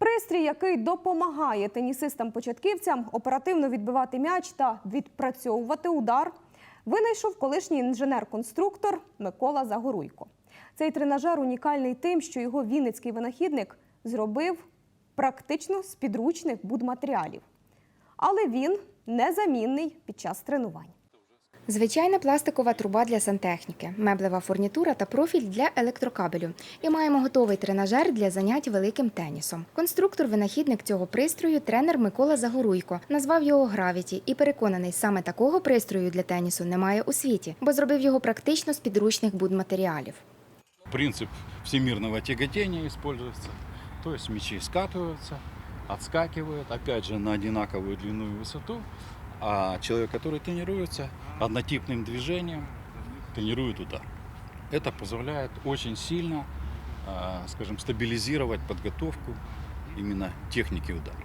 Пристрій, який допомагає тенісистам-початківцям оперативно відбивати м'яч та відпрацьовувати удар, винайшов колишній інженер-конструктор Микола Загоруйко. Цей тренажер унікальний тим, що його вінницький винахідник зробив практично з підручних будматеріалів. Але він незамінний під час тренувань. Звичайна пластикова труба для сантехніки, меблева фурнітура та профіль для електрокабелю. І маємо готовий тренажер для занять великим тенісом. Конструктор-винахідник цього пристрою, тренер Микола Загоруйко, назвав його Гравіті і переконаний, саме такого пристрою для тенісу немає у світі, бо зробив його практично з підручних будматеріалів. Принцип всемирного тяготения используется. То есть мячи скатываются, отскакивают, опять же, на одинаковую длину и высоту. А человек, который тренируется однотипным движением, тренирует удар. Это позволяет очень сильно, а, скажем, стабилизировать подготовку именно техники удара.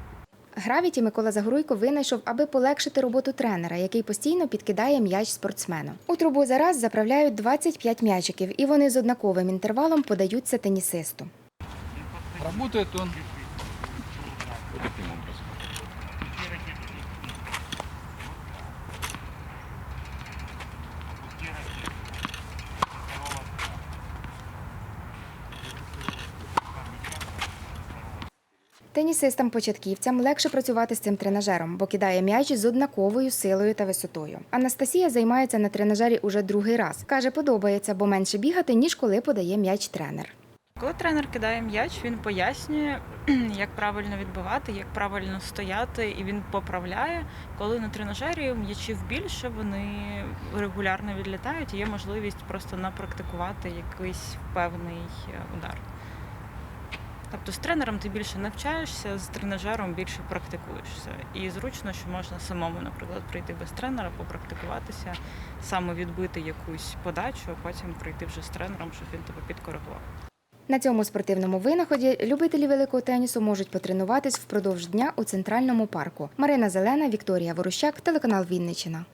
Гравіті Микола Загоруйко винайшов, аби полегшити роботу тренера, який постійно підкидає м'яч спортсмену. У трубу за раз заправляють 25 м'ячиків, і вони з однаковим інтервалом подаються тенісисту. Работает он вот таким образом. Тенісистам-початківцям легше працювати з цим тренажером, бо кидає м'яч з однаковою силою та висотою. Анастасія займається на тренажері уже другий раз. Каже, подобається, бо менше бігати, ніж коли подає м'яч тренер. Коли тренер кидає м'яч, він пояснює, як правильно відбивати, як правильно стояти, і він поправляє. Коли на тренажері м'ячів більше, вони регулярно відлітають, і є можливість просто напрактикувати якийсь певний е, удар. Тобто з тренером ти більше навчаєшся, з тренажером більше практикуєшся. І зручно, що можна самому, наприклад, прийти без тренера, попрактикуватися, саме відбити якусь подачу, а потім прийти вже з тренером, щоб він тебе підкоригував. На цьому спортивному винаході любителі великого тенісу можуть потренуватись впродовж дня у центральному парку. Марина Зелена, Вікторія Ворущак, телеканал Вінничина.